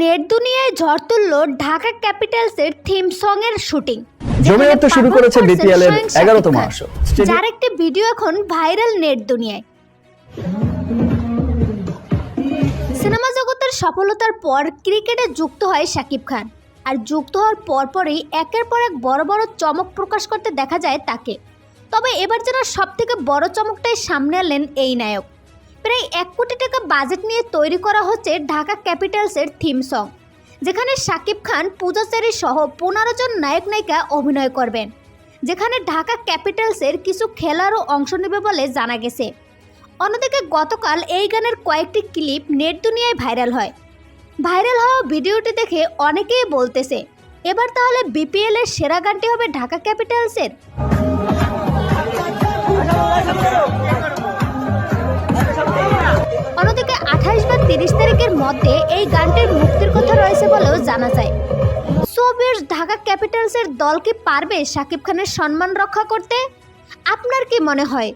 Net দুনিয়ায় ঝড় তুলল ঢাকা ক্যাপিটালসের থিম সং এর শুটিং। জমে উঠতে শুরু করেছে বিপিএল এর এগারোতম আসর। যার একটি ভিডিও এখন ভাইরাল নেট দুনিয়ায়। সিনেমা জগতের সফলতার পর ক্রিকেটে যুক্ত হয় শাকিব খান। আর যুক্ত হওয়ার পরপরই একের পর এক বড় বড় চমক প্রকাশ করতে দেখা যায় তাকে। তবে এবার যেন সব থেকে বড় চমকটাই সামনে আনলেন এই নায়ক। প্রায় এক কোটি টাকা বাজেট নিয়ে তৈরি করা হচ্ছে ঢাকা ক্যাপিটালসের থিম সং যেখানে শাকিব খান পূজাচারী সহ পনেরো জন নায়ক নায়িকা অভিনয় করবেন। যেখানে ঢাকা ক্যাপিটালসের কিছু খেলারও অংশ নেবে বলে জানা গেছে। অন্যদিকে গতকাল এই গানের কয়েকটি ক্লিপ নেট দুনিয়ায় ভাইরাল হয়। ভাইরাল হওয়া ভিডিওটি দেখে অনেকেই বলতেছে, এবার তাহলে বিপিএল এর সেরা গানটি হবে ঢাকা ক্যাপিটালসের? তিরিশ তারিখের মধ্যে এই গানটির মুক্তির কথা রয়েছে বলেও জানা যায়। সোভিয়ার ঢাকা ক্যাপিটালসের দল কি পারবে শাকিব খানের সম্মান রক্ষা করতে? আপনার কি মনে হয়?